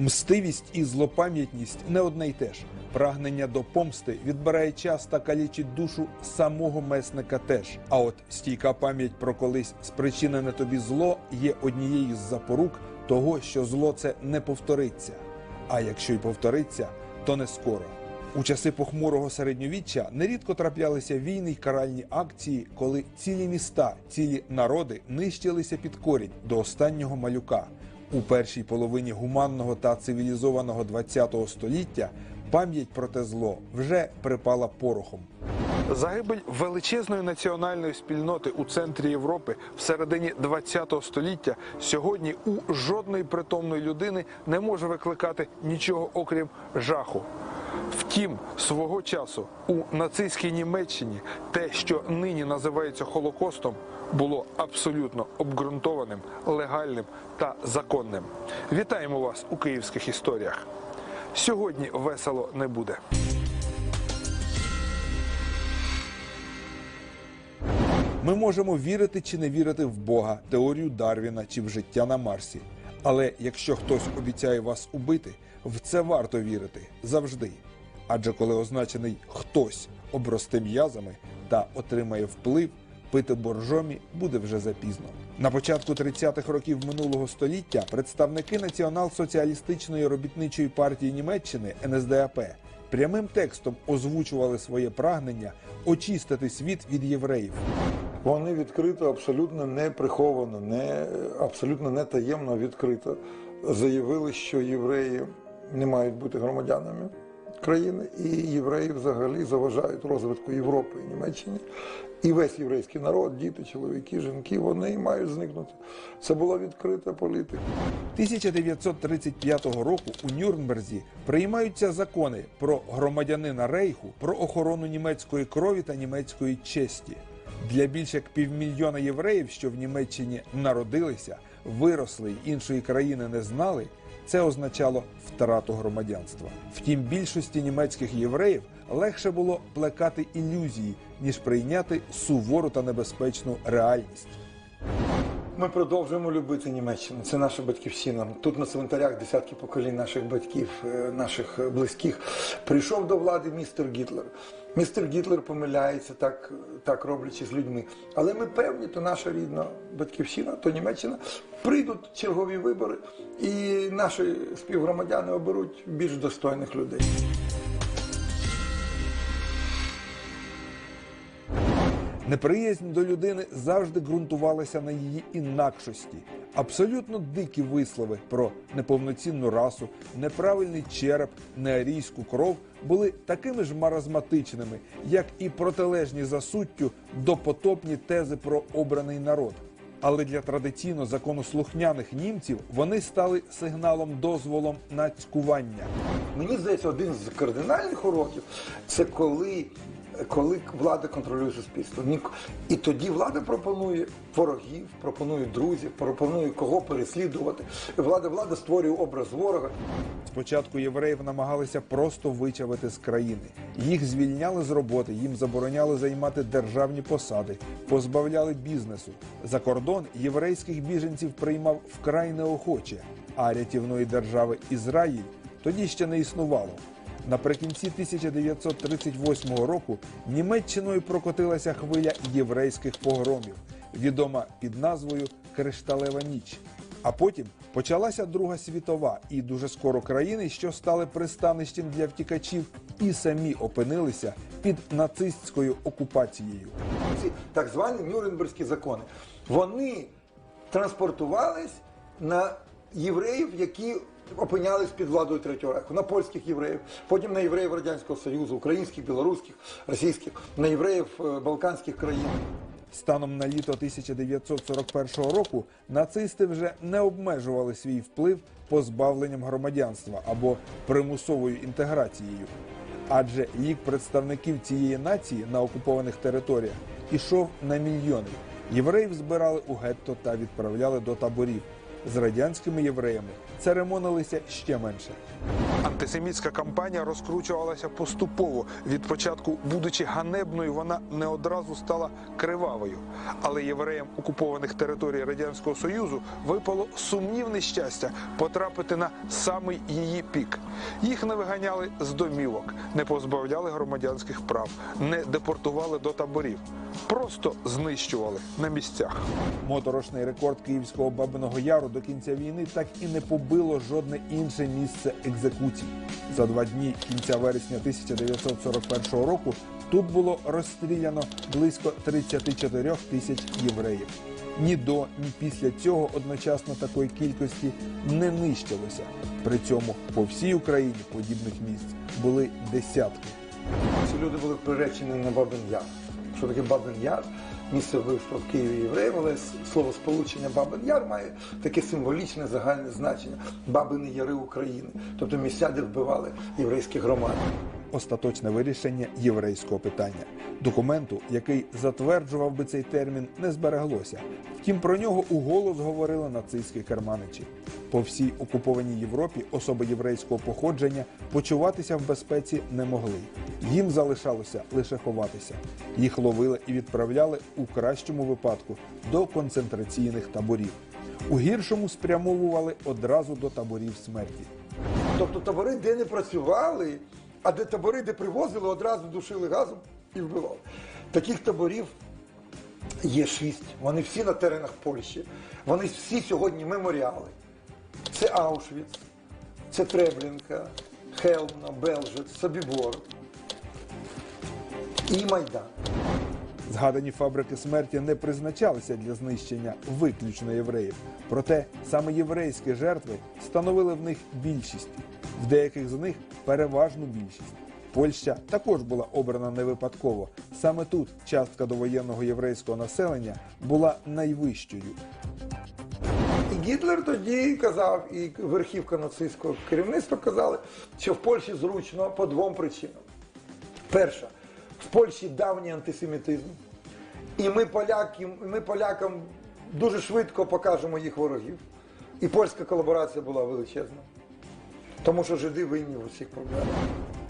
Мстивість і злопам'ятність не одне й те ж. Прагнення до помсти відбирає час та калічить душу самого месника теж. А от стійка пам'ять про колись спричинене тобі зло є однією з запорук того, що зло це не повториться. А якщо й повториться, то не скоро. У часи похмурого середньовіччя нерідко траплялися війни й каральні акції, коли цілі міста, цілі народи нищилися під корінь до останнього малюка. У першій половині гуманного та цивілізованого ХХ століття пам'ять про те зло вже припала порохом. Загибель величезної національної спільноти у центрі Європи в середині ХХ століття сьогодні у жодної притомної людини не може викликати нічого окрім жаху. Втім, свого часу у нацистській Німеччині те, що нині називається Холокостом, було абсолютно обґрунтованим, легальним та законним. Вітаємо вас у київських історіях. Сьогодні весело не буде. Ми можемо вірити чи не вірити в Бога, теорію Дарвіна чи в життя на Марсі. Але якщо хтось обіцяє вас убити, в це варто вірити завжди. Адже коли означений хтось обросте м'язами та отримає вплив, пити боржомі буде вже запізно. На початку 30-х років минулого століття представники Націонал-соціалістичної робітничої партії Німеччини НСДАП прямим текстом озвучували своє прагнення очистити світ від євреїв. Вони відкрито, абсолютно не приховано, не абсолютно не таємно відкрито заявили, що євреї не мають бути громадянами країни, і євреї взагалі заважають розвитку Європи і Німеччини. І весь єврейський народ, діти, чоловіки, жінки, вони мають зникнути. Це була відкрита політика. 1935 року у Нюрнберзі приймаються закони про громадянина Рейху, про охорону німецької крові та німецької честі. Для більш як півмільйона євреїв, що в Німеччині народилися, виросли й іншої країни не знали, це означало втрату громадянства. Втім, більшості німецьких євреїв легше було плекати ілюзії, ніж прийняти сувору та небезпечну реальність. Ми продовжуємо любити Німеччину. Це наша батьківщина. Тут на цвинтарях десятки поколінь наших батьків, е, наших е, близьких. Прийшов до влади містер Гітлер. Містер Гітлер помиляється, так, так роблячи з людьми. Але ми певні, то наша рідна батьківщина, то Німеччина. Прийдуть чергові вибори, і наші співгромадяни оберуть більш достойних людей. Неприязнь до людини завжди ґрунтувалася на її інакшості. Абсолютно дикі вислови про неповноцінну расу, неправильний череп, неарійську кров були такими ж маразматичними, як і протилежні за суттю допотопні тези про обраний народ. Але для традиційно законослухняних німців вони стали сигналом дозволом на цькування. Мені здається, один з кардинальних уроків це коли, коли влада контролює суспільство. І тоді влада пропонує ворогів, пропонує друзів, пропонує кого переслідувати. Влада влада створює образ ворога. Спочатку євреїв намагалися просто вичавити з країни. Їх звільняли з роботи, їм забороняли займати державні посади, позбавляли бізнесу. За кордон єврейських біженців приймав вкрай неохоче, а рятівної держави Ізраїль тоді ще не існувало. Наприкінці 1938 року Німеччиною прокотилася хвиля єврейських погромів, відома під назвою Кришталева ніч. А потім почалася Друга світова, і дуже скоро країни, що стали пристанищем для втікачів, і самі опинилися під нацистською окупацією. Ці так звані Нюрнберзькі закони. Вони транспортувались на євреїв, які опинялись під владою Третього Рейху, на польських євреїв, потім на євреїв Радянського Союзу, українських, білоруських, російських, на євреїв е, Балканських країн. Станом на літо 1941 року нацисти вже не обмежували свій вплив позбавленням громадянства або примусовою інтеграцією. Адже лік представників цієї нації на окупованих територіях ішов на мільйони. Євреїв збирали у гетто та відправляли до таборів. З радянськими євреями церемонилися ще менше. Антисемітська кампанія розкручувалася поступово. Від початку, будучи ганебною, вона не одразу стала кривавою. Але євреям окупованих територій Радянського Союзу випало сумнівне щастя потрапити на самий її пік. Їх не виганяли з домівок, не позбавляли громадянських прав, не депортували до таборів, просто знищували на місцях. Моторошний рекорд Київського Бабиного Яру до кінця війни так і не побило жодне інше місце екзекуцій. За два дні кінця вересня 1941 року тут було розстріляно близько 34 тисяч євреїв. Ні до, ні після цього одночасно такої кількості не нищилося. При цьому по всій Україні подібних місць були десятки. Ці люди були приречені на Бабин Яр. Що таке Бабин Яр? Місце вбивства в Києві євреїв, але слово сполучення Бабин Яр має таке символічне загальне значення Бабини Яри України, тобто місця, де вбивали єврейські громади. остаточне вирішення єврейського питання. Документу, який затверджував би цей термін, не збереглося. Втім, про нього уголос говорили нацистські керманичі. По всій окупованій Європі особи єврейського походження почуватися в безпеці не могли. Їм залишалося лише ховатися. Їх ловили і відправляли у кращому випадку до концентраційних таборів. У гіршому спрямовували одразу до таборів смерті. Тобто табори, де не працювали, а де табори, де привозили, одразу душили газом і вбивали. Таких таборів є шість. Вони всі на теренах Польщі. Вони всі сьогодні меморіали. Це Аушвіц, це Треблінка, Хелмна, Белжець, Собібор і Майдан. Згадані фабрики смерті не призначалися для знищення виключно євреїв. Проте саме єврейські жертви становили в них більшість, в деяких з них переважну більшість. Польща також була обрана не випадково. Саме тут частка довоєнного єврейського населення була найвищою. Гітлер тоді казав, і верхівка нацистського керівництва казали, що в Польщі зручно по двом причинам. Перша, в Польщі давній антисемітизм, і ми, поляки, ми полякам дуже швидко покажемо їх ворогів. І польська колаборація була величезна. Тому що жиди винні в усіх проблемах.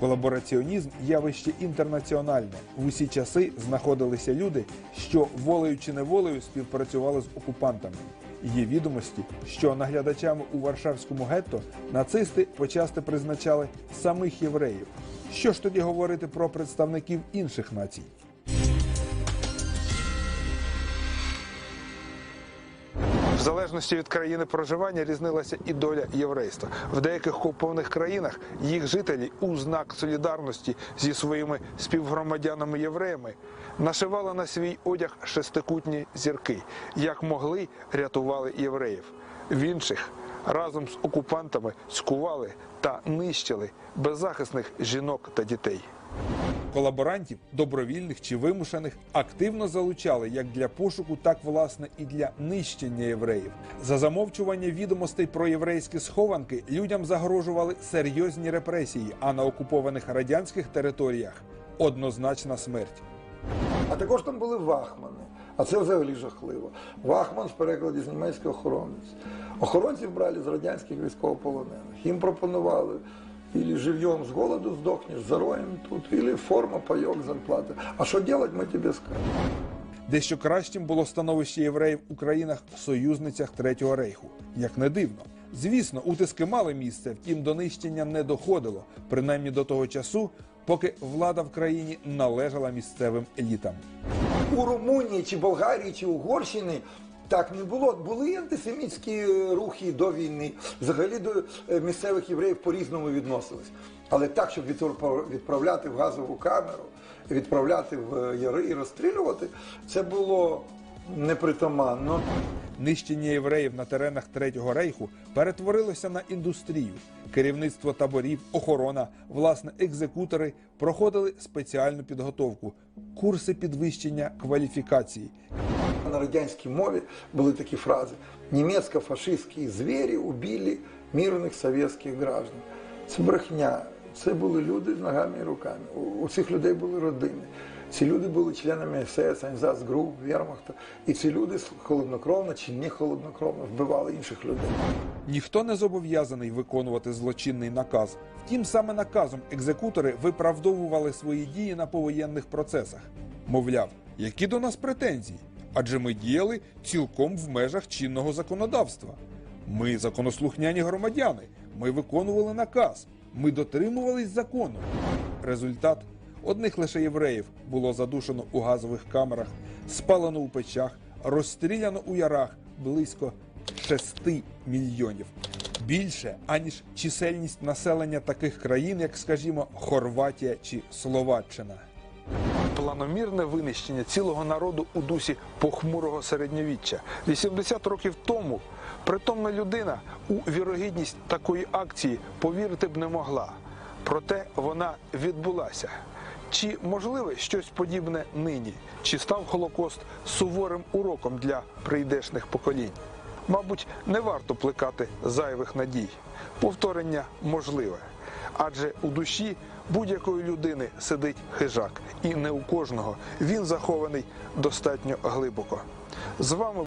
Колабораціонізм явище інтернаціональне. В усі часи знаходилися люди, що волею чи неволею співпрацювали з окупантами. Є відомості, що наглядачами у Варшавському гетто нацисти почасти призначали самих євреїв. Що ж тоді говорити про представників інших націй? В залежності від країни проживання різнилася і доля єврейства. В деяких окупованих країнах їх жителі у знак солідарності зі своїми співгромадянами євреями нашивали на свій одяг шестикутні зірки, як могли рятували євреїв. В інших разом з окупантами скували та нищили беззахисних жінок та дітей. Колаборантів, добровільних чи вимушених, активно залучали як для пошуку, так власне і для нищення євреїв. За замовчування відомостей про єврейські схованки людям загрожували серйозні репресії, а на окупованих радянських територіях однозначна смерть. А також там були вахмани. А це взагалі жахливо. Вахман в перекладі з німецького охоронець. Охоронців брали з радянських військовополонених. Їм пропонували Или живьем з голоду здохнеш, зароем тут, или форма, пайок, зарплата. А що делать, ми тобі скажемо. Дещо кращим було становище євреїв у країнах-союзницях Третього рейху. Як не дивно. Звісно, утиски мали місце, втім до нищення не доходило, принаймні до того часу, поки влада в країні належала місцевим елітам. У Румунії чи Болгарії чи Угорщині так не було. Були антисемітські рухи до війни. Взагалі до е, місцевих євреїв по-різному відносились. Але так, щоб відправляти в газову камеру, відправляти в е, яри і розстрілювати, це було непритаманно. Нищення євреїв на теренах Третього рейху перетворилося на індустрію. Керівництво таборів, охорона, власне, екзекутори проходили спеціальну підготовку, курси підвищення кваліфікації. На радянській мові були такі фрази: німецько-фашистські звірі убили мирних совєтських граждан. Це брехня. Це були люди з ногами і руками. У- У цих людей були родини. Ці люди були членами СС, Айнзацгруп, Вермахта. І ці люди холоднокровно чи не холоднокровно вбивали інших людей. Ніхто не зобов'язаний виконувати злочинний наказ. Втім, саме наказом екзекутори виправдовували свої дії на повоєнних процесах. Мовляв, які до нас претензії? Адже ми діяли цілком в межах чинного законодавства. Ми законослухняні громадяни. Ми виконували наказ. Ми дотримувались закону. Результат одних лише євреїв було задушено у газових камерах, спалено у печах, розстріляно у ярах близько 6 мільйонів. Більше аніж чисельність населення таких країн, як, скажімо, Хорватія чи Словаччина. Планомірне винищення цілого народу у дусі похмурого середньовіччя. 80 років тому притомна людина у вірогідність такої акції повірити б не могла. Проте вона відбулася. Чи можливе щось подібне нині? Чи став Холокост суворим уроком для прийдешних поколінь? Мабуть, не варто плекати зайвих надій. Повторення можливе. Адже у душі будь-якої людини сидить хижак, і не у кожного він захований достатньо глибоко. З вами